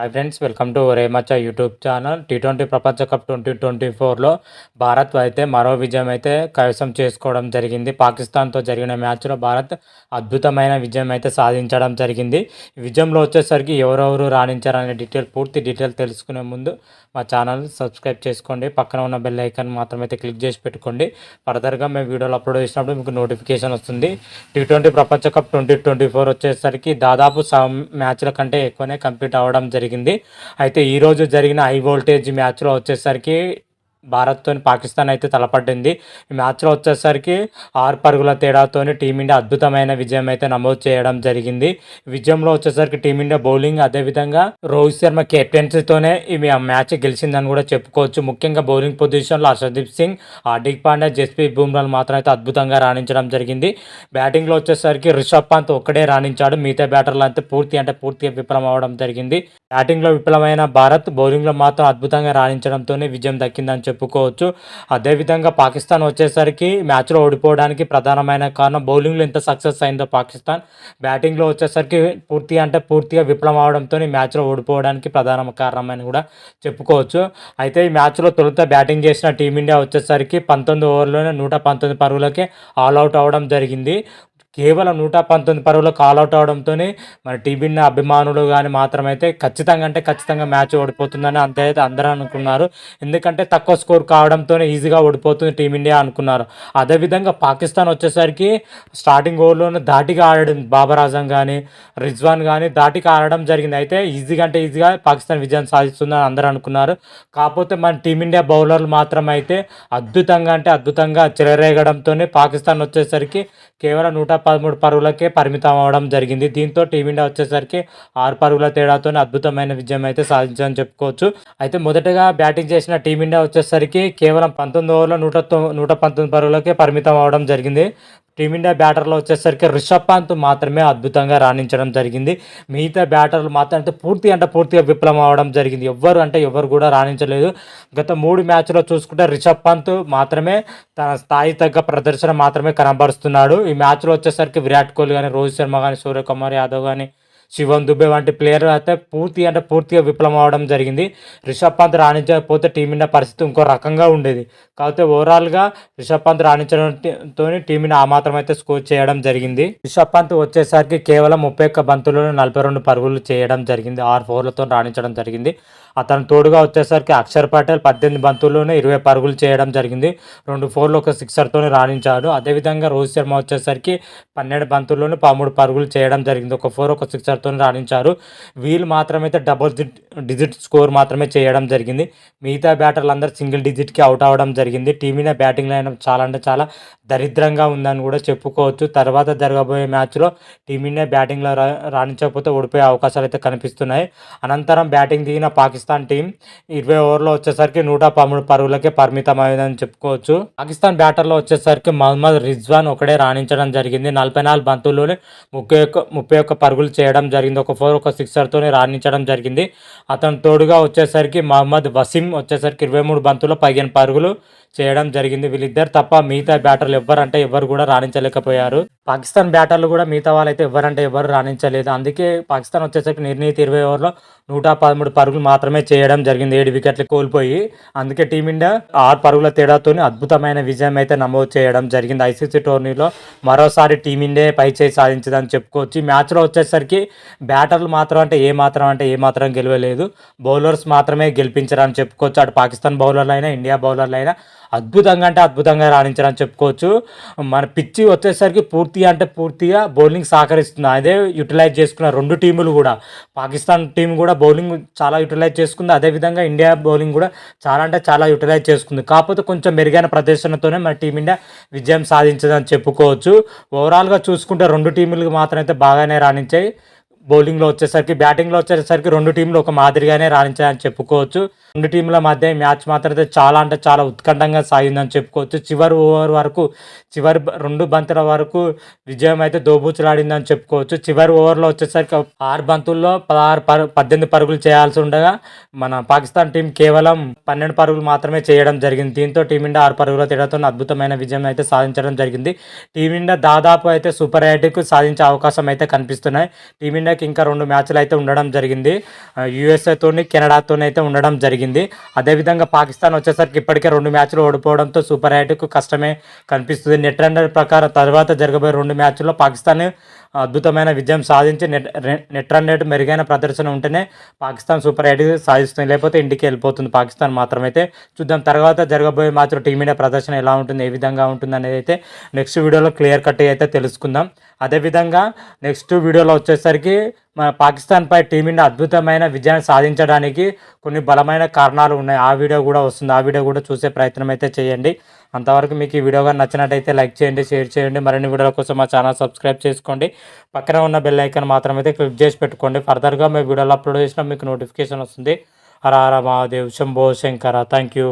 Hi friends welcome to Remachcha YouTube channel T twenty ప్రపంచ cup twenty twenty ఫోర్లో భారత్ అయితే మరో విజయం అయితే కైవసం చేసుకోవడం జరిగింది. పాకిస్తాన్తో జరిగిన మ్యాచ్లో భారత్ అద్భుతమైన విజయం అయితే సాధించడం జరిగింది. విజయంలో వచ్చేసరికి ఎవరెవరు రాణించారనే డీటెయిల్ పూర్తి డీటెయిల్ తెలుసుకునే ముందు మా ఛానల్ సబ్స్క్రైబ్ చేసుకోండి. పక్కన ఉన్న బెల్ ఐకాన్ మాత్రం అయితే క్లిక్ చేసి పెట్టుకోండి. ఫర్దర్గా మేము వీడియోలు అప్లోడ్ చేసినప్పుడు మీకు నోటిఫికేషన్ వస్తుంది. టీ ట్వంటీ ప్రపంచ కప్ ట్వంటీ ట్వంటీ ఫోర్ వచ్చేసరికి దాదాపు సమ్ మ్యాచ్ల కంటే ఎక్కువనే కంప్లీట్ అవ్వడం జరిగింది. అయితే ఈరోజు జరిగిన హై వోల్టేజ్ మ్యాచ్లో వచ్చేసరికి భారత్తో పాకిస్తాన్ అయితే తలపడింది. ఈ మ్యాచ్లో వచ్చేసరికి ఆరు పరుగుల తేడాతో టీమిండియా అద్భుతమైన విజయం అయితే నమోదు చేయడం జరిగింది. విజయంలో వచ్చేసరికి టీమిండియా బౌలింగ్ అదేవిధంగా రోహిత్ శర్మ కెప్టెన్సీతోనే ఈ మ్యాచ్ గెలిచిందని కూడా చెప్పుకోవచ్చు. ముఖ్యంగా బౌలింగ్ పొజిషన్లో హర్షదీప్ సింగ్ హార్దిక్ పాండ్యా జస్ప్రీత్ బుమ్రాలు మాత్రం అయితే అద్భుతంగా రాణించడం జరిగింది. బ్యాటింగ్లో వచ్చేసరికి రిషబ్ పంత్ ఒక్కడే రాణించాడు. మిగతా బ్యాటర్లు అంతా పూర్తి అంటే పూర్తిగా విఫలం అవడం జరిగింది. బ్యాటింగ్లో విఫలమైన భారత్ బౌలింగ్లో మాత్రం అద్భుతంగా రాణించడంతోనే విజయం దక్కిందని చెప్పుకోవచ్చు. అదేవిధంగా పాకిస్తాన్ వచ్చేసరికి మ్యాచ్లో ఓడిపోవడానికి ప్రధానమైన కారణం బౌలింగ్లో ఎంత సక్సెస్ అయిందో పాకిస్తాన్. బ్యాటింగ్లో వచ్చేసరికి పూర్తి అంటే పూర్తిగా విఫలం అవడంతో మ్యాచ్లో ఓడిపోవడానికి ప్రధాన కారణమని కూడా చెప్పుకోవచ్చు. అయితే ఈ మ్యాచ్లో తొలుత బ్యాటింగ్ చేసిన టీమిండియా వచ్చేసరికి పంతొమ్మిది ఓవర్లోనే నూట పంతొమ్మిది పరుగులకే ఆల్అవుట్ అవడం జరిగింది. కేవలం నూట పంతొమ్మిది పరుగులు ఆల్అవుట్ అవడంతోనే మన టీబిన్న అభిమానులు కానీ మాత్రమైతే ఖచ్చితంగా అంటే ఖచ్చితంగా మ్యాచ్ ఓడిపోతుందని అంతే అయితే అందరూ అనుకున్నారు. ఎందుకంటే తక్కువ స్కోర్ కావడంతోనే ఈజీగా ఓడిపోతుంది టీమిండియా అనుకున్నారు. అదేవిధంగా పాకిస్తాన్ వచ్చేసరికి స్టార్టింగ్ ఓవర్లోనే దాటిగా ఆడడం బాబర్ ఆజం కానీ రిజ్వాన్ కానీ దాటిగా ఆడడం జరిగింది. అయితే ఈజీగా అంటే ఈజీగా పాకిస్తాన్ విజయం సాధిస్తుందని అందరూ అనుకున్నారు. కాకపోతే మన టీమిండియా బౌలర్లు మాత్రం అయితే అద్భుతంగా అంటే అద్భుతంగా చెలరేగడంతోనే పాకిస్తాన్ వచ్చేసరికి కేవలం నూట పదమూడు పరుగులకే పరిమితం అవడం జరిగింది. దీంతో టీమిండియా వచ్చేసరికి ఆరు పరుగుల తేడాతో అద్భుతమైన విజయం అయితే సాధించాలని చెప్పుకోవచ్చు. అయితే మొదటగా బ్యాటింగ్ చేసిన టీమిండియా వచ్చేసరికి కేవలం పంతొమ్మిది ఓవర్లో నూట నూట పంతొమ్మిది పరుగులకే పరిమితం అవడం జరిగింది. టీమిండియా బ్యాటర్లో వచ్చేసరికి రిషబ్ పంత్ మాత్రమే అద్భుతంగా రాణించడం జరిగింది. మిగతా బ్యాటర్లు మాత్రం అంటే పూర్తి అంటే పూర్తిగా విఫలం అవడం జరిగింది. ఎవ్వరు అంటే ఎవరు కూడా రాణించలేదు. గత మూడు మ్యాచ్లో చూసుకుంటే రిషబ్ పంత్ మాత్రమే తన స్థాయి తగ్గ ప్రదర్శన మాత్రమే కనబరుస్తున్నాడు. ఈ మ్యాచ్లో వచ్చేసరికి విరాట్ కోహ్లీ కానీ రోహిత్ శర్మ కానీ సూర్యకుమార్ యాదవ్ కానీ శివన్ దుబే వంటి ప్లేయర్ అయితే పూర్తి అంటే పూర్తిగా విఫలం అవడం జరిగింది. రిషబ్ పంత్ రాణించకపోతే టీమిండియా పరిస్థితి ఇంకో రకంగా ఉండేది. కాకపోతే ఓవరాల్గా రిషబ్ పంత్ రాణించడంతో టీమిండియా ఆ మాత్రం అయితే స్కోర్ చేయడం జరిగింది. రిషబ్ పంత్ వచ్చేసరికి కేవలం ముప్పై ఒక్క బంతులను నలభై రెండు పరుగులు చేయడం జరిగింది. ఆరు ఫోర్లతో రాణించడం జరిగింది. అతను తోడుగా వచ్చేసరికి అక్షర్ పటేల్ పద్దెనిమిది బంతుల్లోనే ఇరవై పరుగులు చేయడం జరిగింది. రెండు ఫోర్లు ఒక సిక్సర్తోనే రాణించాడు. అదేవిధంగా రోహిత్ శర్మ వచ్చేసరికి పన్నెండు బంతుల్లోనే పదమూడు పరుగులు చేయడం జరిగింది. ఒక ఫోర్ ఒక సిక్సర్తోనే రాణించారు. వీళ్ళు మాత్రమైతే డబుల్ డిజిట్ స్కోర్ మాత్రమే చేయడం జరిగింది. మిగతా బ్యాటర్లు అందరూ సింగిల్ డిజిట్కి అవుట్ అవ్వడం జరిగింది. టీమిన బ్యాటింగ్ లైన్ చాలా అంటే చాలా దరిద్రంగా ఉందని కూడా చెప్పుకోవచ్చు. తర్వాత జరగబోయే మ్యాచ్లో టీమిండియా బ్యాటింగ్లో రా రాణించకపోతే ఓడిపోయే అవకాశాలు అయితే కనిపిస్తున్నాయి. అనంతరం బ్యాటింగ్ దిగిన పాకిస్తాన్ టీం ఇరవై ఓవర్లో వచ్చేసరికి నూట పదమూడు పరుగులకే పరిమితం చెప్పుకోవచ్చు. పాకిస్తాన్ బ్యాటర్లో వచ్చేసరికి మహమ్మద్ రిజ్వాన్ ఒకడే రాణించడం జరిగింది. నలభై నాలుగు బంతుల్లోనే ముప్పై ఒక్క ముప్పై ఒక్క పరుగులు చేయడం జరిగింది. ఒక ఫోర్ ఒక సిక్సర్తోనే రాణించడం జరిగింది. అతను తోడుగా వచ్చేసరికి మహమ్మద్ వసీం వచ్చేసరికి ఇరవై మూడు బంతుల్లో పదిహేను పరుగులు చేయడం జరిగింది. వీళ్ళిద్దరు తప్ప మిగతా బ్యాటర్లు ఎవ్వరంటే ఎవరు కూడా రాణించలేకపోయారు. పాకిస్తాన్ బ్యాటర్లు కూడా మిగతా వాళ్ళైతే ఎవరంటే ఎవరు రాణించలేదు. అందుకే పాకిస్తాన్ వచ్చేసరికి నిర్ణీత ఇరవై ఓవర్లో నూట పదమూడు పరుగులు మాత్రమే చేయడం జరిగింది. ఏడు వికెట్లు కోల్పోయి అందుకే టీమిండియా ఆరు పరుగుల తేడాతో అద్భుతమైన విజయం అయితే నమోదు చేయడం జరిగింది. ఐసీసీ టోర్నీలో మరోసారి టీమిండియా పై చేయి సాధించదని చెప్పుకోవచ్చు. ఈ మ్యాచ్లో వచ్చేసరికి బ్యాటర్లు మాత్రం అంటే ఏ మాత్రం అంటే ఏ మాత్రం గెలవలేదు. బౌలర్స్ మాత్రమే గెలిపించారని చెప్పుకోవచ్చు. అటు పాకిస్తాన్ బౌలర్లు అయినా ఇండియా బౌలర్లు అయినా అద్భుతంగా అంటే అద్భుతంగా రాణించారని చెప్పుకోవచ్చు. మన పిచ్చి వచ్చేసరికి పూర్తిగా అంటే పూర్తిగా బౌలింగ్ సహకరిస్తుంది. అదే యూటిలైజ్ చేసుకున్న రెండు టీములు కూడా. పాకిస్తాన్ టీం కూడా బౌలింగ్ చాలా యూటిలైజ్ చేసుకుంది. అదేవిధంగా ఇండియా బౌలింగ్ కూడా చాలా అంటే చాలా యూటిలైజ్ చేసుకుంది. కాకపోతే కొంచెం మెరుగైన ప్రదర్శనతోనే మన టీమిండియా విజయం సాధించదని చెప్పుకోవచ్చు. ఓవరాల్గా చూసుకుంటే రెండు టీములకు మాత్రం అయితే బాగానే రాణించాయి. బౌలింగ్లో వచ్చేసరికి బ్యాటింగ్లో వచ్చేసరికి రెండు టీంలు ఒక మాదిరిగానే రాణించాయని చెప్పుకోవచ్చు. రెండు టీంల మధ్య మ్యాచ్ మాత్రం అయితే చాలా అంటే చాలా ఉత్కంఠంగా సాగిందని చెప్పుకోవచ్చు. చివరి ఓవర్ వరకు చివరి రెండు బంతుల వరకు విజయం అయితే దోబూచులాడిందని చెప్పుకోవచ్చు. చివరి ఓవర్లో వచ్చేసరికి ఆరు బంతుల్లో పదహారు పరు పద్దెనిమిది పరుగులు చేయాల్సి ఉండగా మన పాకిస్తాన్ టీం కేవలం పన్నెండు పరుగులు మాత్రమే చేయడం జరిగింది. దీంతో టీమిండియా ఆరు పరుగుల తేడాతో అద్భుతమైన విజయం అయితే సాధించడం జరిగింది. టీమిండియా దాదాపు అయితే సూపర్ ఎయిట్కు సాధించే అవకాశం అయితే కనిపిస్తున్నాయి. టీమిండియా టీమిండియాకి ఇంకా రెండు మ్యాచ్లు అయితే ఉండడం జరిగింది. యూఎస్ఏతోని కెనడాతోని అయితే ఉండడం జరిగింది. అదేవిధంగా పాకిస్తాన్ వచ్చేసరికి ఇప్పటికే రెండు మ్యాచ్లు ఓడిపోవడంతో సూపర్ ఎయిట్కు కష్టమే కనిపిస్తుంది. నెట్ రన్నర్ ప్రకారం తర్వాత జరగబోయే రెండు మ్యాచ్ల్లో పాకిస్తాన్ అద్భుతమైన విజయం సాధించి నెట్ నెట్ రన్ రేట్ మెరుగైన ప్రదర్శన ఉంటేనే పాకిస్తాన్ సూపర్ ఎయిట్ సాధిస్తుంది. లేకపోతే ఇంటికి వెళ్ళిపోతుంది పాకిస్తాన్ మాత్రమైతే. చూద్దాం తర్వాత జరగబోయే మాత్రం టీమిండియా ప్రదర్శన ఎలా ఉంటుంది ఏ విధంగా ఉంటుంది అనేది అయితే నెక్స్ట్ వీడియోలో క్లియర్ కట్ అయితే తెలుసుకుందాం. అదేవిధంగా నెక్స్ట్ వీడియోలో వచ్చేసరికి మన పాకిస్తాన్పై టీమిండియా అద్భుతమైన విజయాన్ని సాధించడానికి కొన్ని బలమైన కారణాలు ఉన్నాయి. ఆ వీడియో కూడా వస్తుంది. ఆ వీడియో కూడా చూసే ప్రయత్నం అయితే చేయండి. అంతవరకు మీకు ఈ వీడియో కానీ నచ్చినట్టయితే లైక్ చేయండి షేర్ చేయండి. మరిన్ని వీడియోల కోసం మా ఛానల్ సబ్స్క్రైబ్ చేసుకోండి. పక్కన ఉన్న బెల్ ఐకాన్ మాత్రం అయితే క్లిక్ చేసి పెట్టుకోండి. ఫర్దర్గా మేము వీడియోలు అప్లోడ్ చేసినా మీకు నోటిఫికేషన్ వస్తుంది. హర హర మహాదేవ్. శంభో శంకర. Thank you